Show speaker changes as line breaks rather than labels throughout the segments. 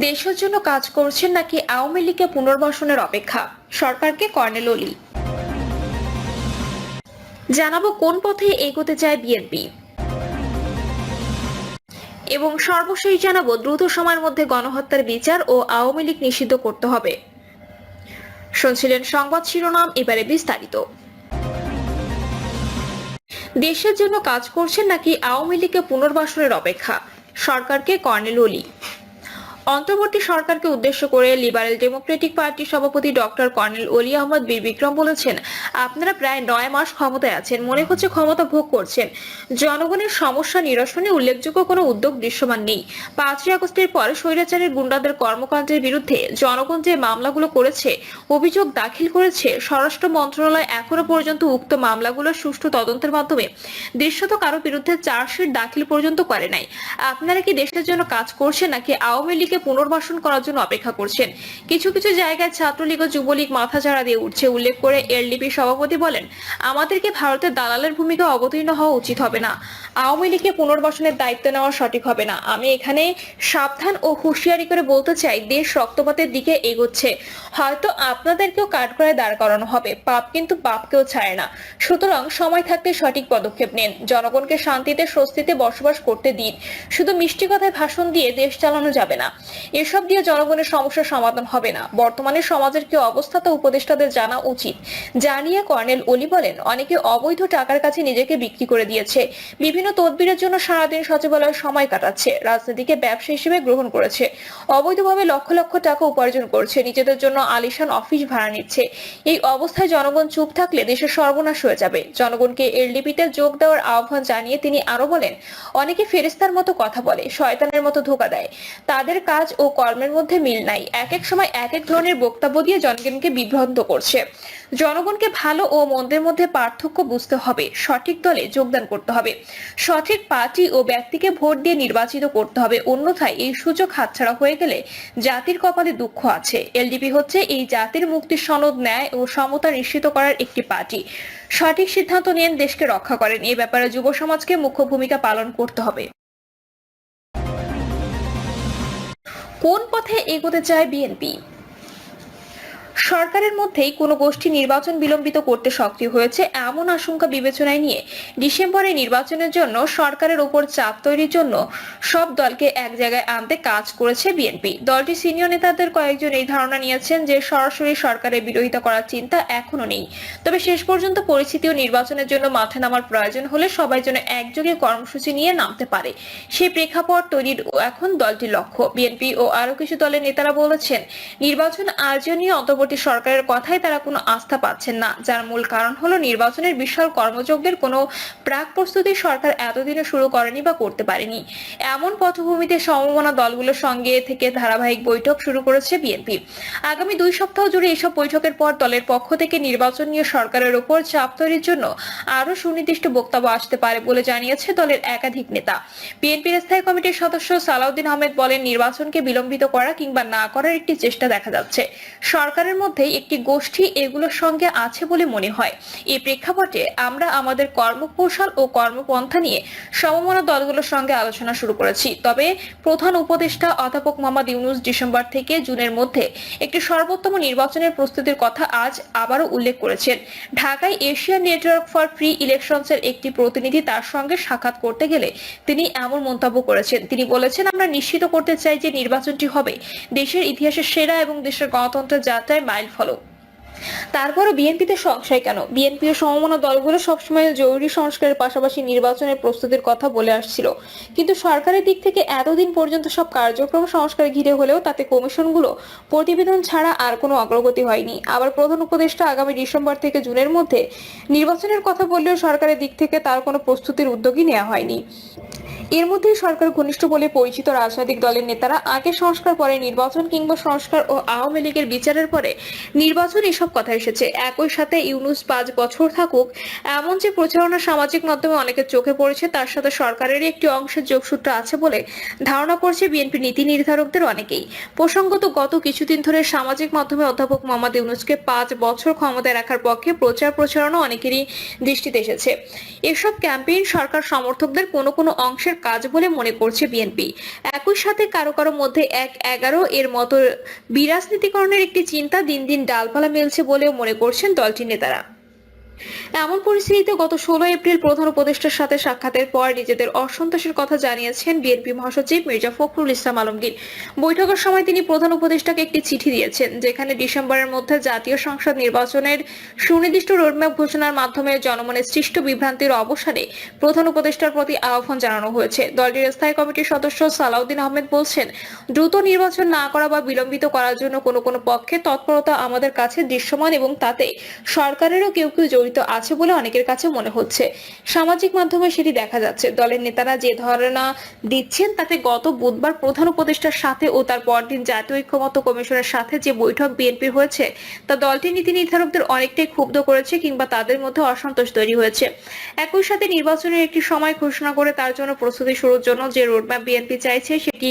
দেশের জন্য কাজ করছেন নাকি আওয়ামী লীগকে পুনর্বাসনের অপেক্ষা? সরকারকে কর্নেল অলি। জানাব কোন পথে এগোতে চায় বিএনপি। এবং সর্বশেষ জানাব দ্রুত সময়ের মধ্যে গণহত্যার বিচার ও আওয়ামী লীগ নিষিদ্ধ করতে হবে। শুনছিলেন সংবাদ শিরোনাম, এবারে বিস্তারিত। দেশের জন্য কাজ করছেন নাকি আওয়ামী লীগকে পুনর্বাসনের অপেক্ষা? সরকারকে কর্নেল অলি। অন্তর্বর্তী সরকারকে উদ্দেশ্য করে লিবারেল ডেমোক্রেটিক পার্টির সভাপতি ডক্টর কর্নেল অলি আহমদ বীর বিক্রম বলেছেন, আপনারা প্রায় নয় মাস ক্ষমতায় আছেন, মনে হচ্ছে ক্ষমতা ভোগ করছেন। জনগণের সমস্যা নিরসনে উল্লেখযোগ্য কোনো উদ্যোগ দৃশ্যমান নেই। পাঁচই আগস্টের পর স্বৈরাচারের গুন্ডাদের কর্মকাণ্ডের বিরুদ্ধে জনগণ যে মামলাগুলো করেছে, অভিযোগ দাখিল করেছে, স্বরাষ্ট্র মন্ত্রণালয় এখনও পর্যন্ত উক্ত মামলাগুলোর সুষ্ঠু তদন্তের মাধ্যমে। দৃশ্যত কারও বিরুদ্ধে চার্জশিট দাখিল পর্যন্ত করে নাই। আপনারা কি দেশের জন্য কাজ করছেন, নাকি আওয়ামী লীগকে পুনর্বাসন করার জন্য অপেক্ষা করছেন। কিছু কিছু জায়গায় ছাত্রলীগ ও যুবলীগ মাথাচাড়া দিয়ে উঠছে উল্লেখ করে এলডিপি সভাপতি বলেন, আমাদেরকে ভারতের দালালের ভূমিকা অবতীর্ণ হওয়া উচিত হবে না। আওয়ামী লীগকে পুনর্বাসনের দায়িত্ব নেওয়া সঠিক হবে না। আমি এখানে সাবধান ও হুঁশিয়ারি করে বলতে চাই, দেশ রক্তপাতের দিকে এগোচ্ছে। হয়তো আপনাদেরকেও কাঠগড়ায় দাঁড় করানো হবে, পাপ কিন্তু পাপকেও ছাড়ে না। সুতরাং সময় থাকতে সঠিক পদক্ষেপ নেন। জনগণকে শান্তিতে, স্বস্তিতে বসবাস করতে দিন। শুধু মিষ্টি কথায় ভাষণ দিয়ে দেশ চালানো যাবে না। এসব দিয়ে জনগণের সমস্যার সমাধান হবে না। বর্তমানে সমাজের কি অবস্থা তা উপদেষ্টাদের জানা উচিত। জানিয়ে কর্নেল অলি বলেন, অনেকে অবৈধ টাকার কাছে নিজেকে বিক্রি করে দিয়েছে। বিভিন্ন তদবিরের জন্য সারাদিন সচিবালয়ে সময় কাটাচ্ছে। রাজনীতিকে ব্যবসা হিসেবে গ্রহণ করেছে। অবৈধভাবে লক্ষ লক্ষ টাকা উপার্জন করছে। নিজেদের জন্য আলিশান অফিস ভাড়া নিচ্ছে। এই অবস্থায় জনগণ চুপ থাকলে দেশের সর্বনাশ হয়ে যাবে। জনগণকে এলডিপিতে যোগ দেওয়ার আহ্বান জানিয়ে তিনি আরও বলেন, অনেকে ফেরেস্তার মতো কথা বলে, শয়তানের মতো ধোকা দেয়। তাদের কাজ ও কর্মের মধ্যে মিল নাই। এক এক সময় এক এক ধরনের বক্তব্য দিয়ে জনগণকে বিভ্রান্ত করছে। জনগণকে ভালো ও মন্দের মধ্যে পার্থক্য বুঝতে হবে। সঠিক দলে যোগদান করতে হবে। সঠিক পার্টি ও ব্যক্তিকে ভোট দিয়ে নির্বাচিত করতে হবে। অন্যথায় এই সুযোগ হাতছাড়া হয়ে গেলে জাতির কপালে দুঃখ আছে। এলডিপি হচ্ছে এই জাতির মুক্তির সনদ, ন্যায় ও সমতা নিশ্চিত করার একটি পার্টি। সঠিক সিদ্ধান্ত নিয়ে দেশকে রক্ষা করেন। এ ব্যাপারে যুব সমাজকে মুখ্য ভূমিকা পালন করতে হবে। কোন পথে এগোতে চায় বিএনপি? সরকারের মধ্যেই কোনো গোষ্ঠী নির্বাচন বিলম্বিত করতে সক্রিয় হয়েছে এমন আশঙ্কা বিবেচনায় নিয়ে ডিসেম্বরে নির্বাচনের জন্য সরকারের ওপর চাপ তৈরির জন্য সব দলকে এক জায়গায় আনতে কাজ করেছে বিএনপি। দলটি সিনিয়র নেতাদের কয়েকজন এই ধারণা নিয়েছেন যে সরাসরি সরকারের বিরোধিতা করার চিন্তা এখনও নেই। তবে শেষ পর্যন্ত পরিস্থিতি ও নির্বাচনের জন্য মাঠে নামার প্রয়োজন হলে সবাই যেন একযোগে কর্মসূচি নিয়ে নামতে পারে। সেই প্রেক্ষাপট তৈরির এখন দলটির লক্ষ্য। বিএনপি ও আরও কিছু দলের নেতারা বলেছেন, নির্বাচন আয়োজনীয় নিয়ে অন্তর্বর্তী সরকারের কথায় তারা কোনো আস্থা পাচ্ছেন না, যার মূল কারণ হলো নির্বাচনের বিশাল কর্মযজ্ঞের কোনো প্রাক প্রস্তুতি সরকার এতদিনে শুরু করেনি বা করতে পারেনি। এমন পটভূমিতে সমমনা দলগুলোর সঙ্গে থেকে ধারাবাহিক বৈঠক শুরু করেছে বিএনপি। আগামী দুই সপ্তাহ জুড়ে এসব বৈঠকের পর দলের পক্ষ থেকে নির্বাচন নিয়ে সরকারের ওপর চাপ তৈরির জন্য আরও সুনির্দিষ্ট বক্তব্য আসতে পারে বলে জানিয়েছে দলের একাধিক নেতা। বিএনপির স্থায়ী কমিটির সদস্য সালাউদ্দিন আহমেদ বলেন, নির্বাচনকে বিলম্বিত করা কিংবা না করার একটি চেষ্টা দেখা যাচ্ছে। সরকারের মধ্যে একটি গোষ্ঠী এগুলোর সঙ্গে আছে বলে মনে হয়। এই প্রেক্ষাপটে আমরা আমাদের কর্মকৌশল ও কর্মপন্থা নিয়ে সমমনা দলগুলোর সঙ্গে আলোচনা শুরু করেছি। তবে প্রধান উপদেষ্টা অধ্যাপক মোহাম্মদ ইউনুস ডিসেম্বর থেকে জুনের মধ্যে একটি সর্বোত্তম নির্বাচনের প্রস্তুতির কথা আজ আবারও উল্লেখ করেছেন। ঢাকায় এশিয়ান নেটওয়ার্ক ফর ফ্রি ইলেকশনসের একটি প্রতিনিধি তার সঙ্গে সাক্ষাৎ করতে গেলে তিনি এমন মন্তব্য করেছেন। তিনি বলেছেন, আমরা নিশ্চিত করতে চাই যে নির্বাচনটি হবে দেশের ইতিহাসের সেরা এবং দেশের গণতন্ত্রের যাত্রায় মাইল ফলক। তারপরও বিএনপিতে সংশয় কেন? বিএনপি ও সমমনা দলগুলো সবসময় জরুরি সংস্কারের পাশাপাশি নির্বাচনের প্রস্তুতির কথা বলে আসছিল। কিন্তু সরকারের দিক থেকে এতদিন পর্যন্ত সব কার্যক্রম সংস্কার ঘিরে হলেও তাতে কমিশনগুলো প্রতিবেদন ছাড়া আর কোনো অগ্রগতি হয়নি। আবার প্রধান উপদেষ্টা আগামী ডিসেম্বর থেকে জুনের মধ্যে নির্বাচনের কথা বললেও সরকারের দিক থেকে তার কোনো প্রস্তুতির উদ্যোগই নেওয়া হয়নি। এর মধ্যেই সরকার ঘনিষ্ঠ বলে পরিচিত রাজনৈতিক দলের নেতারা আগে সংস্কার, পরে নির্বাচন কিংবা সংস্কার ও আওয়ামী লীগের বিচারের পরে নির্বাচন এসব কথা এসেছে। একই সাথে ইউনুস পাঁচ বছর থাকুক, এমন যে প্রচারণা সামাজিক মাধ্যমে অনেকের চোখে পড়েছে, তার সাথে সরকারেরই একটি অংশের যোগসূত্র আছে বলে ধারণা করছে বিএনপি নীতি নির্ধারকদের অনেকেই। প্রসঙ্গত, গত কিছুদিন ধরে সামাজিক মাধ্যমে অধ্যাপক মোহাম্মদ ইউনুসকে পাঁচ বছর ক্ষমতায় রাখার পক্ষে প্রচার প্রচারণা অনেকেরই দৃষ্টিতে এসেছে। এসব ক্যাম্পেইন সরকার সমর্থকদের কোনো কোনো অংশের কাজ বলে মনে করছে বিএনপি। একই সাথে কারও কারও মধ্যে এক এগারো এর মতো বিরাজনীতিকরণের একটি চিন্তা দিন দিন ডালপালা মেলছে বলেও মনে করছেন দলটির নেতারা। এমন পরিস্থিতিতে গত ষোলো এপ্রিল প্রধান উপদেষ্টার সাথে সাক্ষাতের পর নিজেদের অসন্তোষের কথা জানিয়েছেন বিএনপি মহাসচিব মির্জা ফখরুল ইসলাম আলমগীর। বৈঠকের সময় তিনি প্রধান উপদেষ্টাকে একটি চিঠি দিয়েছেন, যেখানে ডিসেম্বরের মধ্যে জাতীয় সংসদ নির্বাচনের সুনির্দিষ্ট রোডম্যাপ ঘোষণার মাধ্যমে জনমনের সৃষ্ট বিভ্রান্তির অবসানে প্রধান উপদেষ্টার প্রতি আহ্বান জানানো হয়েছে। দলটির স্থায়ী কমিটির সদস্য সালাউদ্দিন আহমেদ বলছেন, দ্রুত নির্বাচন না করা বা বিলম্বিত করার জন্য কোনো কোনো পক্ষে তৎপরতা আমাদের কাছে দৃশ্যমান এবং তাতে সরকারেরও কেউ কেউ জড়িত আছে বলে অনেকের কাছে মনে হচ্ছে। সামাজিক মাধ্যমে সেটি দেখা যাচ্ছে। দলের নেতারা যে ধারণা দিচ্ছেন, তাতে গত বুধবার প্রধান উপদেষ্টার সাথে ও তার পরদিন জাতীয় ঐক্যমত্য কমিশনের সাথে যে বৈঠক বিএনপির হয়েছে, তা দলটির নীতি নির্ধারকদের অনেকটাই ক্ষুব্ধ করেছে কিংবা তাদের মধ্যে অসন্তোষ তৈরি হয়েছে। একই সাথে নির্বাচনের একটি সময় ঘোষণা করে তার জন্য প্রস্তুতি শুরুর জন্য যে রোডম্যাপ বিএনপি চাইছে, সেটি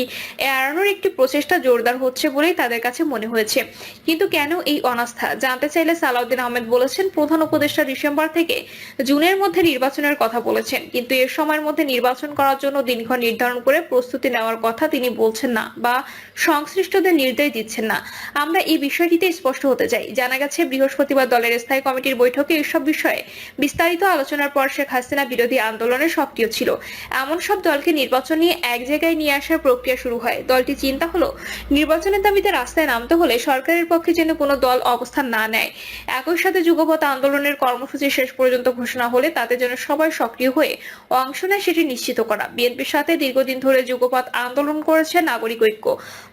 এড়ানোর একটি প্রচেষ্টা জোরদার হচ্ছে বলেই তাদের কাছে মনে হয়েছে। কিন্তু কেন এই অনাস্থা? জানতে চাইলে সালাউদ্দিন আহমেদ বলেছেন, প্রধান উপদেষ্টা ডিসেম্বর থেকে জুনের মধ্যে নির্বাচনের কথা বলেছেন। কিন্তু এর সময়ের মধ্যে নির্বাচন করার জন্য দিনক্ষণ নির্ধারণ করে প্রস্তুতি নেওয়ার কথা তিনি বলছেন না বা সংশ্লিষ্টদের নির্দেশ দিচ্ছেন না। আমরা এই বিষয়টিতে স্পষ্ট হতে চাই। জানা গেছে, বৃহস্পতিবার দলের স্থায়ী কমিটির বৈঠকে এসব বিষয়ে বিস্তারিত আলোচনার পর শেখ হাসিনা বিরোধী আন্দোলনে সক্রিয় ছিল। এমন সব দলকে নির্বাচন নিয়ে এক জায়গায় নিয়ে আসার প্রক্রিয়া শুরু হয়। দলটি চিন্তা হলো, নির্বাচনের দাবিতে রাস্তায় নামতে হলে সরকারের পক্ষে যেন কোনো দল অবস্থান না নেয়। একই সাথে যুগপথ আন্দোলনের কর্মসূচি শেষ পর্যন্ত ঘোষণা হলে তাতে যেন সবাই সক্রিয় হয়ে অংশ নেয় সেটি নিশ্চিত করা। বিএনপির সাথে দীর্ঘদিন ধরে যুগপথ আন্দোলন করেছে নাগরিক ঐক্য।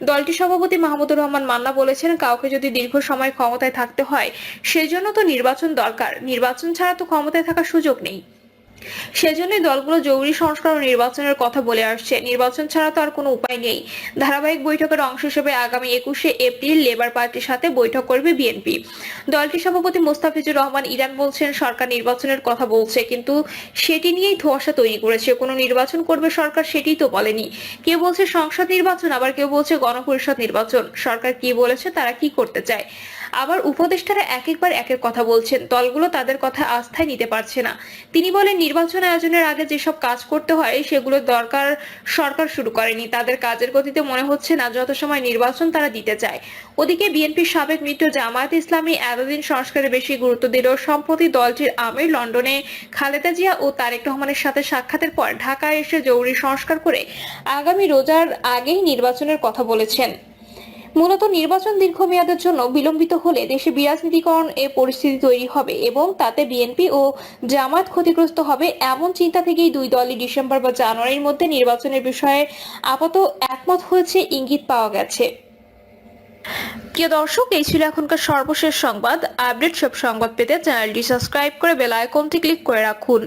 দলটি সভাপতি মাহমুদুর রহমান মান্না বলেছেন, কাউকে যদি দীর্ঘ সময় ক্ষমতায় থাকতে হয়, সেজন্য তো নির্বাচন দরকার। নির্বাচন ছাড়া তো ক্ষমতায় থাকার সুযোগ নেই। সেজন্যই দলগুলো জরুরি সংস্কার ও নির্বাচনের কথা বলে আসছে। নির্বাচন ছাড়া তো আর কোনো উপায় নেই। ধারাবাহিক বৈঠকের অংশ হিসেবে আগামী একুশে এপ্রিল লেবার পার্টির সাথে বৈঠক করবে বিএনপি। দলটির সভাপতি মোস্তাফিজুর রহমান ইরান বলছেন, সরকার নির্বাচনের কথা বলছে, কিন্তু সেটি নিয়েই ধোঁয়াশা তৈরি করেছে। কোনো নির্বাচন করবে সরকার সেটিই তো বলেনি। কেউ বলছে সংসদ নির্বাচন? আবার কেউ বলছে গণপরিষদ নির্বাচন। সরকার কি বলেছে, তারা কি করতে চায়? আবার উপদেষ্টারা এক একবার এক এক কথা বলছেন। দলগুলো তাদের কথা আস্থায় নিতে পারছে না। তিনি বলেন, নির্বাচন আয়োজনের আগে যেসব কাজ করতে হয়, সেগুলো দরকার, সরকার শুরু করেনি। তাদের কাজের গতিতে মনে হচ্ছে না যত সময় নির্বাচন তারা দিতে চায়। ওদিকে বিএনপির সাবেক মিত্র জামায়াত ইসলামী এতদিন সংস্কারে বেশি গুরুত্ব দিলেও সম্প্রতি দলটির আমির লন্ডনে খালেদা জিয়া ও তারেক রহমানের সাথে সাক্ষাতের পর ঢাকায় এসে জরুরি সংস্কার করে আগামী রোজার আগেই নির্বাচনের কথা বলেছেন। মূলত নির্বাচন দীর্ঘমেয়াদের জন্য বিলম্বিত হলে দেশে বিরাজনীতিকরণ এ পরিস্থিতি তৈরি হবে এবং তাতে বিএনপি ও জামাত ক্ষতিগ্রস্ত হবে এমন চিন্তা থেকেই দুই দলই ডিসেম্বর বা জানুয়ারির মধ্যে নির্বাচনের বিষয়ে আপাত একমত হয়েছে, ইঙ্গিত পাওয়া গেছে। প্রিয় দর্শক, এই ছিল এখনকার সর্বশেষ সংবাদ। আপডেট সব সংবাদ পেতে চ্যানেলটি সাবস্ক্রাইব করে বেল আইকনটি ক্লিক করে রাখুন।